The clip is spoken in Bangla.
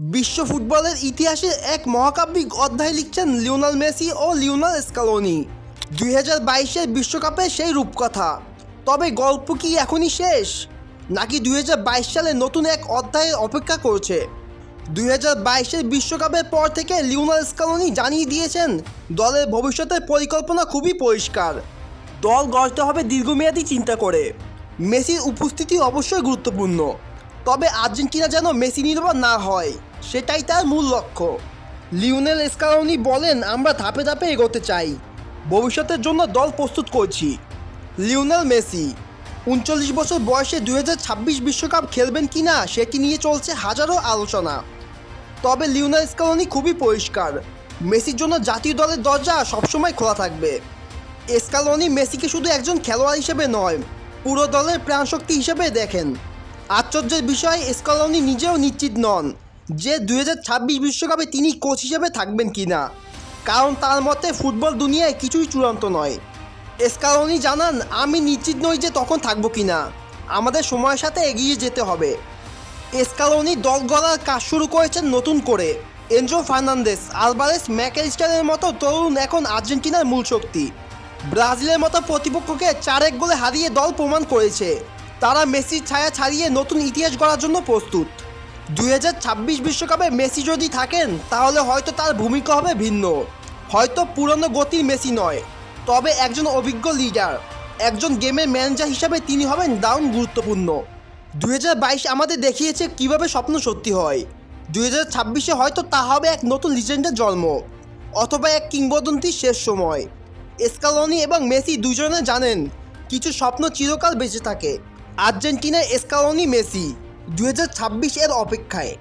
বিশ্ব ফুটবলের ইতিহাসে এক মহাকাব্যিক অধ্যায় লিখছেন লিওনাল মেসি ও লিওনাল স্কালোনি। দুই হাজার বাইশের বিশ্বকাপে সেই রূপকথা। তবে গল্প কি এখনই শেষ? নাকি দুই হাজার বাইশ সালে নতুন এক অধ্যায়ের অপেক্ষা করছে? দুই হাজার বাইশের বিশ্বকাপের পর থেকে লিওনাল স্কালোনি জানিয়ে দিয়েছেন, দলের ভবিষ্যতের পরিকল্পনা খুবই পরিষ্কার। দল গড়তে হবে দীর্ঘমেয়াদী চিন্তা করে। মেসির উপস্থিতি অবশ্যই গুরুত্বপূর্ণ। তবে আর্জেন্টিনা যেন মেসি নির্ভর না হয়। সেটাই তার মূল লক্ষ্য। লিওনেল স্কালোনি বলেন, আমরা ধাপে ধাপে এগোতে চাই। ভবিষ্যতের জন্য দল প্রস্তুত করছি। লিওনেল মেসি, উনচল্লিশ বছর বয়সে দুই বিশ্বকাপ খেলবেন কিনা সেটি নিয়ে চলছে হাজারো আলোচনা। তবে লিওনেল স্কালোনি খুবই পরিষ্কার, মেসির জন্য জাতীয় দলের দরজা সবসময় খোলা থাকবে। স্কালোনি মেসিকে শুধু একজন খেলোয়াড় হিসেবে নয়, পুরো দলের প্রাণশক্তি হিসেবে দেখেন। আশ্চর্যের বিষয় স্কালোনি নিজেও নিশ্চিত নন। যে দুই বিশ্বকাপে তিনি কোচ হিসেবে থাকবেন কিনা? কারণ তার মতে ফুটবল দুনিয়ায় কিছুই চূড়ান্ত নয়। স্কালোনি জানান, আমি নিশ্চিত নই যে তখন থাকব কিনা। আমাদের সময়ের সাথে এগিয়ে যেতে হবে। এসকালোনি দল গড়ার কাজ শুরু করেছেন নতুন করে। এনজো ফার্নান্দেস আলভারেস ম্যাকেলিস্টারের মতো তরুণ এখন আর্জেন্টিনার মূল শক্তি। ব্রাজিলের মতো প্রতিপক্ষকে চার এক গোলে হারিয়ে দল প্রমাণ করেছে। তারা মেসির ছায়া ছাড়িয়ে নতুন ইতিহাস গড়ার জন্য প্রস্তুত। দুই বিশ্বকাপে মেসি যদি থাকেন, তাহলে হয়তো তার ভূমিকা হবে ভিন্ন। হয়তো পুরনো গতির মেসি নয়। তবে একজন অভিজ্ঞ লিডার, একজন গেমের ম্যানেজার হিসাবে তিনি হবেন দারুণ গুরুত্বপূর্ণ। দুই আমাদের দেখিয়েছে কীভাবে স্বপ্ন সত্যি হয়। দুই হাজার ছাব্বিশে হয়তো তা হবে এক নতুন লিজেন্ডের জন্ম, অথবা এক কিংবদন্তির শেষ সময়। এসকালনি এবং মেসি দুজনে জানেন, কিছু স্বপ্ন চিরকাল বেঁচে থাকে। আর্জেন্টিনার এসকালনি মেসি। দুই এর অপেক্ষায়।